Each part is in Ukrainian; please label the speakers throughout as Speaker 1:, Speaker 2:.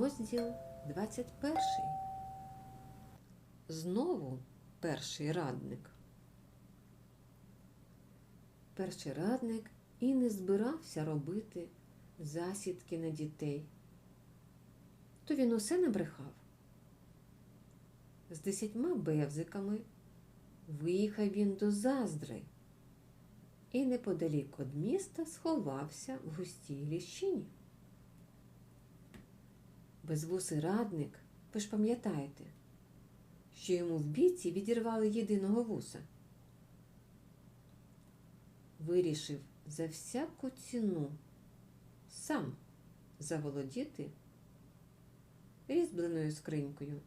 Speaker 1: Розділ 21. Знову перший радник. Перший радник і не збирався робити засідки на дітей. То він усе набрехав. З десятьма бевзиками виїхав він до заздри і неподалік від міста сховався в густій ліщині. Безвусий радник, ви ж пам'ятаєте, що йому в бійці відірвали єдиного вуса. Вирішив за всяку ціну сам заволодіти різьбленою скринькою.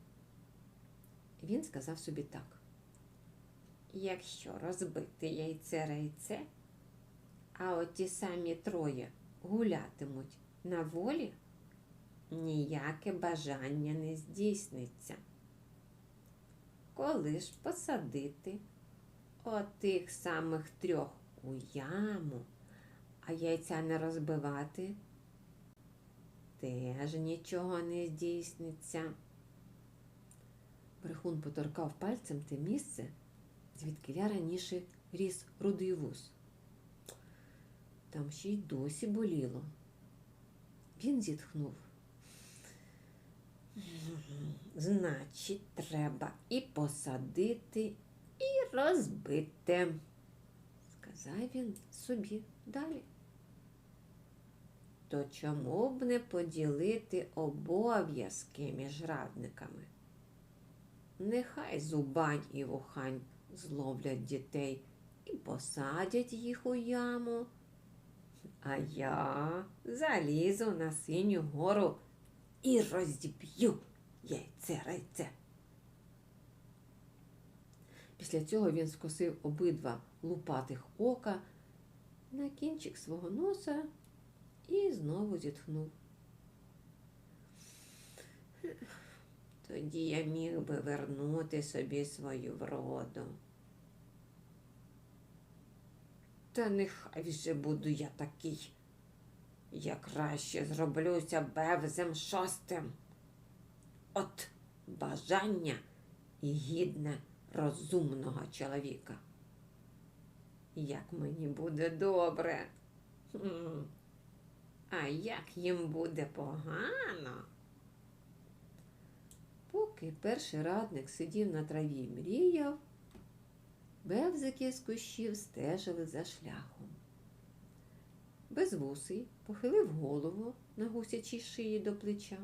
Speaker 1: Він сказав собі так. Якщо розбити яйце рейце, а от ті самі троє гулятимуть на волі, ніяке бажання не здійсниться. Коли ж посадити отих самих трьох у яму, а яйця не розбивати, теж нічого не здійсниться. Брехун поторкав пальцем те місце, звідкиля раніше ріс рудий вуз. Там ще й досі боліло. Він зітхнув. Значить, треба і посадити, і розбити, сказав він собі далі. То чому б не поділити обов'язки між радниками? Нехай зубань і вухань зловлять дітей і посадять їх у яму. А я залізу на синю гору і розіб'ю яйце райце. Після цього він скосив обидва лупатих ока на кінчик свого носа і знову зітхнув. Тоді я міг би вернути собі свою вроду. Та нехай же буду я такий. Я краще зроблюся бевзем шостим. От бажання і гідне розумного чоловіка. Як мені буде добре. А як їм буде погано? Поки перший радник сидів на траві і мріяв, бевзики з кущів стежили за шляхом. Безвусий похилив голову на гусячій шиї до плеча.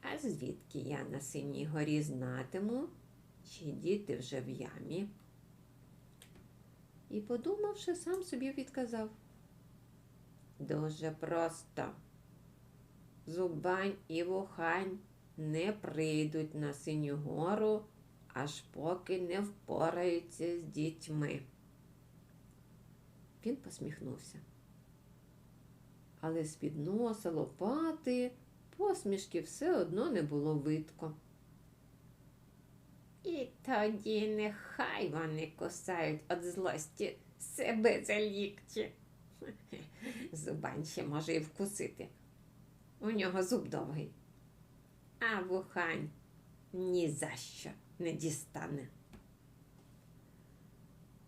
Speaker 1: А звідки я на синій горі знатиму, чи діти вже в ямі? І, подумавши, сам собі відказав. Дуже просто. Зубань і вухань не прийдуть на синю гору, аж поки не впораються з дітьми. Він посміхнувся. Але з-під носа лопати посмішки все одно не було видко. І тоді нехай вони кусають від злості себе за лікті. Зубань ще може і вкусити. У нього зуб довгий. А вухань ні за що не дістане.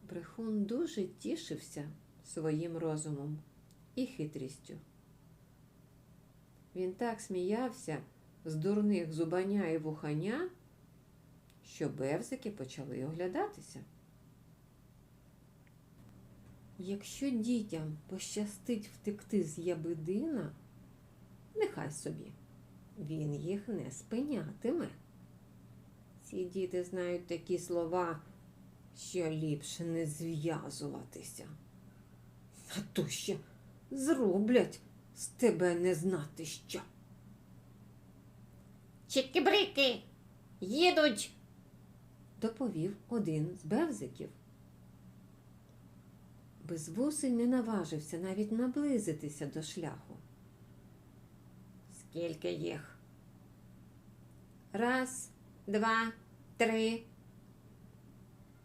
Speaker 1: Брехун дуже тішився своїм розумом і хитрістю. Він так сміявся з дурних зубаня і вуханя, що бевзики почали оглядатися. Якщо дітям пощастить втекти з ябидина, нехай собі, він їх не спинятиме. Ці діти знають такі слова, що ліпше не зв'язуватися. А то ще зроблять з тебе не знати що. Чики-брики, їдуть, доповів один з бевзиків. Безвусий не наважився навіть наблизитися до шляху. Скільки їх? Раз, два, три,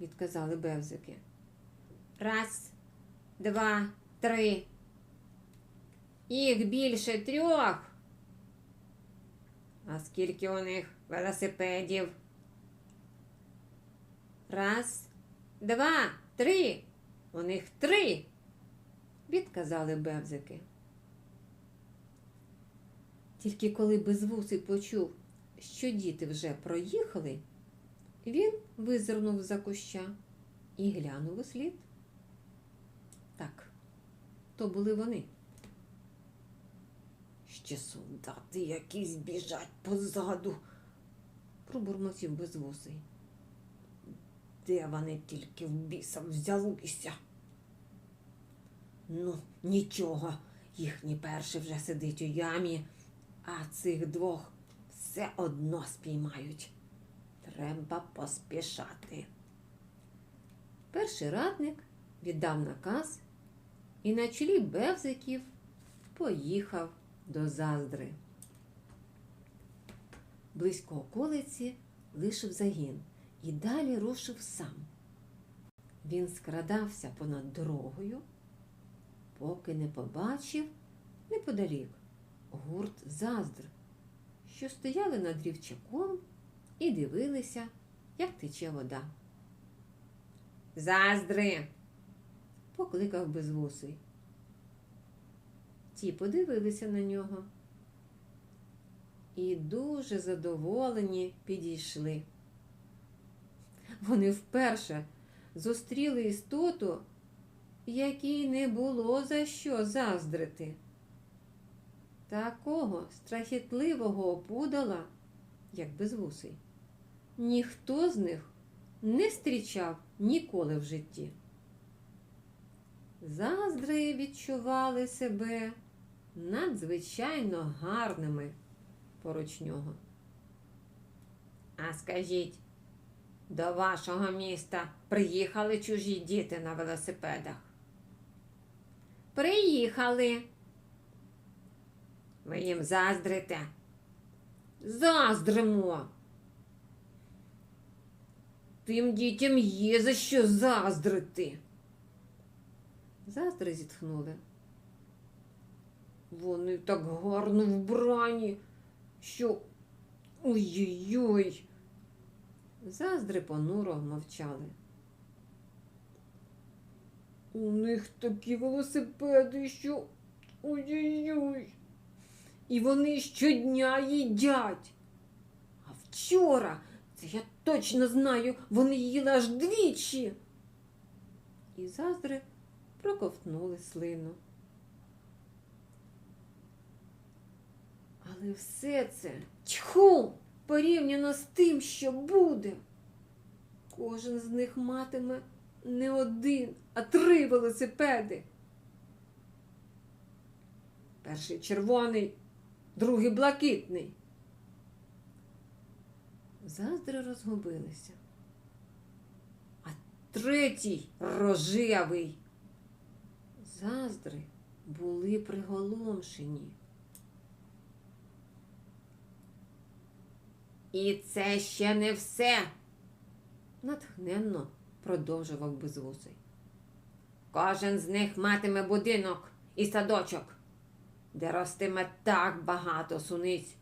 Speaker 1: відказали бевзики. Раз, два, три. Їх більше трьох. А скільки у них велосипедів? Раз, два, три. У них три. Відказали бевзики. Тільки коли безвусий почув, що діти вже проїхали, він визирнув за куща і глянув у слід. То були вони. Ще солдати якісь біжать позаду, пробурмотів безвусий. Де вони тільки в біса взялися? Ну, нічого, їхній перший вже сидить у ямі, а цих двох все одно спіймають. Треба поспішати. Перший радник віддав наказ і на чолі бевзиків поїхав до заздри. Близько околиці лишив загін і далі рушив сам. Він скрадався понад дорогою, поки не побачив неподалік гурт заздр, що стояли над рівчаком і дивилися, як тече вода. Заздри. Покликав безвусий. Ті подивилися на нього і дуже задоволені підійшли. Вони вперше зустріли істоту, якій не було за що заздрити. Такого страхітливого опудала, як безвусий, ніхто з них не зустрічав ніколи в житті. Заздри відчували себе надзвичайно гарними поруч нього. А скажіть, до вашого міста приїхали чужі діти на велосипедах? Приїхали. Ви їм заздрите? Заздримо. Тим дітям є за що заздрити. Заздри зітхнули. Вони так гарно вбрані, що ой-ой-ой. Заздри понуро мовчали. У них такі велосипеди, що ой-ой-ой. І вони щодня їдять. А вчора, це я точно знаю, вони їли аж двічі. І заздри проковтнули слину. Але все це тьху порівняно з тим, що буде. Кожен з них матиме не один, а три велосипеди. Перший червоний, другий блакитний. Заздри розгубилися. А третій рожевий. Заздри були приголомшені. І це ще не все, натхненно продовжував безвусий. Кожен з них матиме будинок і садочок, де ростиме так багато суниць,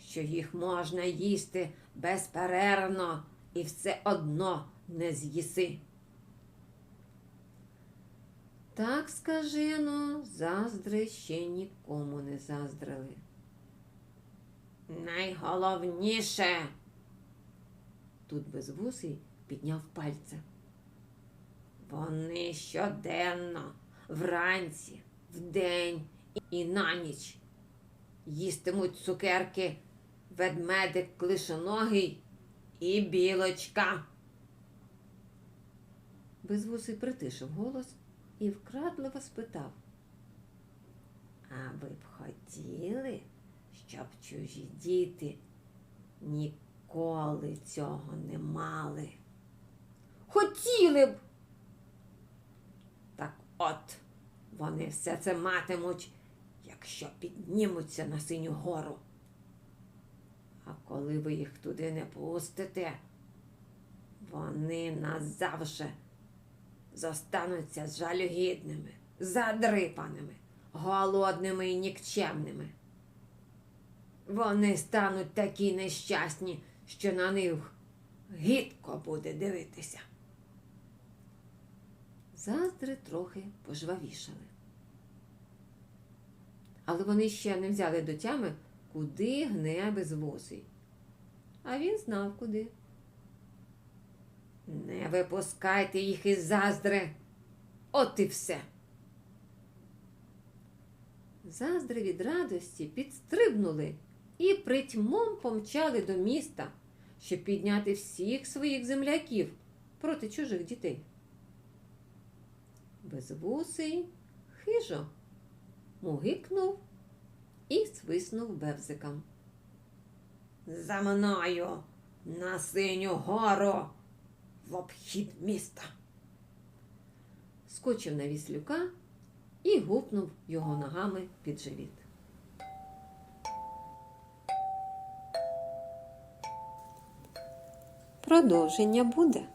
Speaker 1: що їх можна їсти безперервно і все одно не з'їси. Так скажено, заздри ще нікому не заздрили. Найголовніше. Тут безвусий підняв пальця. Вони щоденно, вранці, вдень і на ніч їстимуть цукерки ведмедик клишоногий і білочка. Безвусий притишив голос і вкрадливо спитав. А ви б хотіли, щоб чужі діти ніколи цього не мали? Хотіли б. Так от, вони все це матимуть, якщо піднімуться на синю гору. А коли ви їх туди не пустите, вони назавжди зостануться жалюгідними, задрипаними, голодними і нікчемними. Вони стануть такі нещасні, що на них гідко буде дивитися. Заздри трохи пожвавішали. Але вони ще не взяли до тями, куди гне безвусий. А він знав куди. Не випускайте їх із заздри. От і все. Заздри від радості підстрибнули і притьмом помчали до міста, щоб підняти всіх своїх земляків проти чужих дітей. Безвусий хижо мугикнув і свиснув бевзиком. За мною на синю гору в обхід міста. Скочив на віслюка і гупнув його ногами під живіт. Продовження буде.